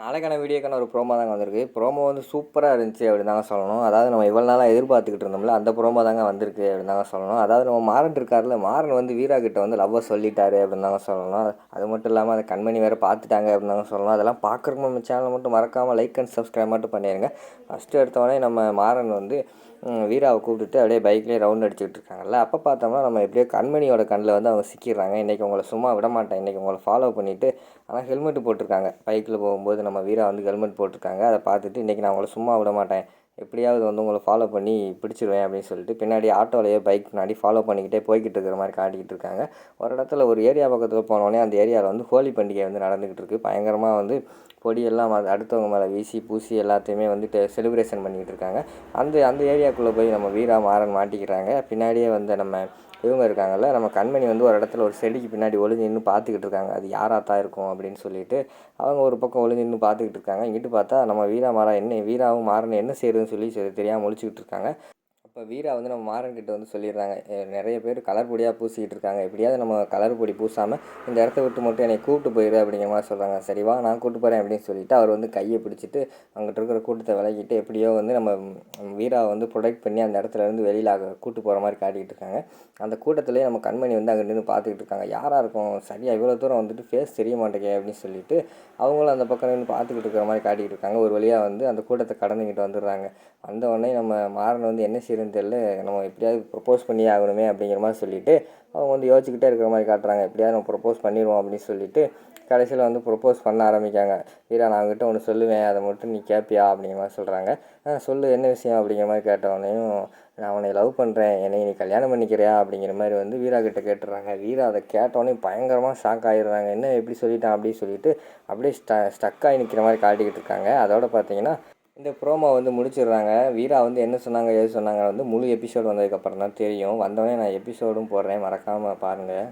நாளைக்கான வீடியோக்கான ஒரு ப்ரோமோ தாங்க வந்திருக்கு. ப்ரோமோ வந்து சூப்பராக இருந்துச்சு அப்படின்னு தாங்க சொல்லணும். அதாவது நம்ம இவ்வளோ நாளாக எதிர்பார்த்துக்கிட்டு இருந்தோம்ல அந்த ப்ரோமோ தாங்க வந்திருக்கு அப்படின்னு தாங்க சொல்லணும். அதாவது நம்ம மாறன் இருக்கார்ல மாறன் வந்து வீரா கிட்ட வந்து லவ்வை சொல்லிட்டாரு அப்படின்னு தாங்க சொல்லணும். அது மட்டும் இல்லாமல் அதை கண்மணி வேறு பார்த்துட்டாங்க அப்படின்னு தாங்க சொல்லணும். அதெல்லாம் பார்க்குறக்கு நம்ம சேனலை மட்டும் மறக்காமல் லைக் அண்ட் சப்ஸ்கிரைப் மட்டும் பண்ணிடுங்க ஃபஸ்ட்டு எடுத்தோடனே நம்ம மாறன் வந்து வீராவை கூப்பிட்டுட்டு அப்படியே பைக்லேயே ரவுண்ட் அடிச்சுட்டு இருக்காங்கல்ல அப்போ பார்த்தோம்னா நம்ம எப்படியோ கண்மணியோட கண்ணில் வந்து அவங்க சிக்கிடுறாங்க. இன்றைக்கி உங்களை சும்மா விட மாட்டேன். இன்றைக்கி உங்களை ஃபாலோ பண்ணிவிட்டு ஆனால் ஹெல்மெட் போட்டிருக்காங்க. பைக்கில் போகும்போது நம்ம வீரா வந்து ஹெல்மெட் போட்டிருக்காங்க. அதை பார்த்துட்டு இன்றைக்கி நான் உங்களை சும்மா விட மாட்டேன். எப்படியாவது வந்து உங்களை ஃபாலோ பண்ணி பிடிச்சிருவேன் அப்படின்னு சொல்லிட்டு பின்னாடி ஆட்டோலையோ பைக் பின்னாடி ஃபாலோ பண்ணிக்கிட்டே போய்கிட்டு இருக்கிற மாதிரி காட்டிக்கிட்டு இருக்காங்க. ஒரு இடத்துல ஒரு ஏரியா பக்கத்தில் போனோடனே அந்த ஏரியாவில் வந்து ஹோலி பண்டிகை வந்து நடந்துக்கிட்டு இருக்குது பயங்கரமாக வந்து பொடியெல்லாம் அது அடுத்தவங்க மேலே வீசி பூசி எல்லாத்தையுமே வந்து செலிப்ரேஷன் பண்ணிக்கிட்டு இருக்காங்க. அந்த அந்த ஏரியாக்குள்ளே போய் நம்ம வீரா மாறன் மாட்டிக்கிறாங்க. பின்னாடியே வந்து நம்ம இவங்க இருக்காங்கல்ல நம்ம கண்மணி வந்து ஒரு இடத்துல ஒரு செடிக்கு பின்னாடி ஒளிஞ்சு நின்று பார்த்துக்கிட்டு இருக்காங்க. அது யாராத்தான் இருக்கும் அப்படின்னு சொல்லிட்டு அவங்க ஒரு பக்கம் ஒளிஞ்சு நின்று பார்த்துக்கிட்டு இருக்காங்க. இங்கிட்டு பார்த்தா நம்ம வீரா மாறா என்ன வீராவும் மாறன் என்ன செய்யறதுன்னு சொல்லி சரி தெரியாமல் முழிச்சுக்கிட்டு இருக்காங்க. அப்போ வீரா வந்து நம்ம மாறன்கிட்ட வந்து சொல்லிடுறாங்க. நிறைய பேர் கலர் பொடியாக பூசிக்கிட்டு இருக்காங்க. எப்படியாவது நம்ம கலர் பொடி பூசாமல் இந்த இடத்த விட்டு மட்டும் என்னை கூப்பிட்டு போயிடு அப்படிங்கிற மாதிரி சொல்கிறாங்க சரி வா நான் கூப்பிட்டு போகிறேன் அப்படின்னு சொல்லிட்டு அவர் வந்து கையை பிடிச்சிட்டு அங்கிட்ட இருக்கிற கூட்டத்தை விலகிட்டு எப்படியோ வந்து நம்ம வீராவை வந்து ப்ரொடெக்ட் பண்ணி அந்த இடத்துல இருந்து வெளியில் கூப்பிட்டு போகிற மாதிரி காட்டிகிட்டு இருக்காங்க. அந்த கூட்டத்திலே நம்ம கண்மணி வந்து அங்கே நின்று பார்த்துக்கிட்டு இருக்காங்க. யாராக இருக்கும் சரியாக இவ்வளோ தூரம் வந்துட்டு ஃபேஸ் தெரிய மாட்டேங்க அப்படின்னு சொல்லிட்டு அவங்களும் அந்த பக்கம் நின்று பார்த்துக்கிட்டு இருக்கிற மாதிரி காட்டிகிட்டு இருக்காங்க. ஒரு வழியாக வந்து அந்த கூட்டத்தை கடந்துக்கிட்டு வந்துடுறாங்க. வந்த உடனே நம்ம மாறன் வந்து என்ன எதுன்னு தெரில நம்ம எப்படியாவது ப்ரப்போஸ் பண்ணியே ஆகணுமே அப்படிங்கிற மாதிரி சொல்லிவிட்டு அவங்க வந்து யோசிச்சுக்கிட்டே இருக்கிற மாதிரி காட்டுறாங்க. எப்படியாவது நம்ம ப்ரப்போஸ் பண்ணிடுவோம் அப்படின்னு சொல்லிட்டு கடைசியில் வந்து ப்ரப்போஸ் பண்ண ஆரம்பிக்காங்க. வீரா நான் அவங்ககிட்ட ஒன்று சொல்லுவேன். அதை மட்டும் நீ கேட்பியா அப்படிங்கிற மாதிரி சொல்கிறாங்க சொல்லு. என்ன விஷயம்? அப்படிங்கிற மாதிரி கேட்டவனையும் நான் அவனை லவ் பண்ணுறேன் என்னை நீ கல்யாணம் பண்ணிக்கிறியா? அப்படிங்கிற மாதிரி வந்து வீரா கிட்ட கேட்டுறாங்க. வீரா அதை கேட்டோடனே பயங்கரமாக ஷாக் ஆகிடுறாங்க என்ன எப்படி சொல்லிட்டான்? அப்படின்னு சொல்லிட்டு அப்படியே ஸ்ட ஸ்டக் ஆகி நிற்கிற மாதிரி காட்டிக்கிட்டு இருக்காங்க. அதோட பார்த்தீங்கன்னா இந்த ப்ரோமோ வந்து முடிச்சிடுறாங்க. வீரா வந்து என்ன சொன்னாங்க எது சொன்னாங்க வந்து முழு எபிசோடு வந்ததுக்கப்புறம் தான் தெரியும். வந்தோடனே நான் எபிசோடும் போடுறேன். மறக்காமல் பாருங்கள்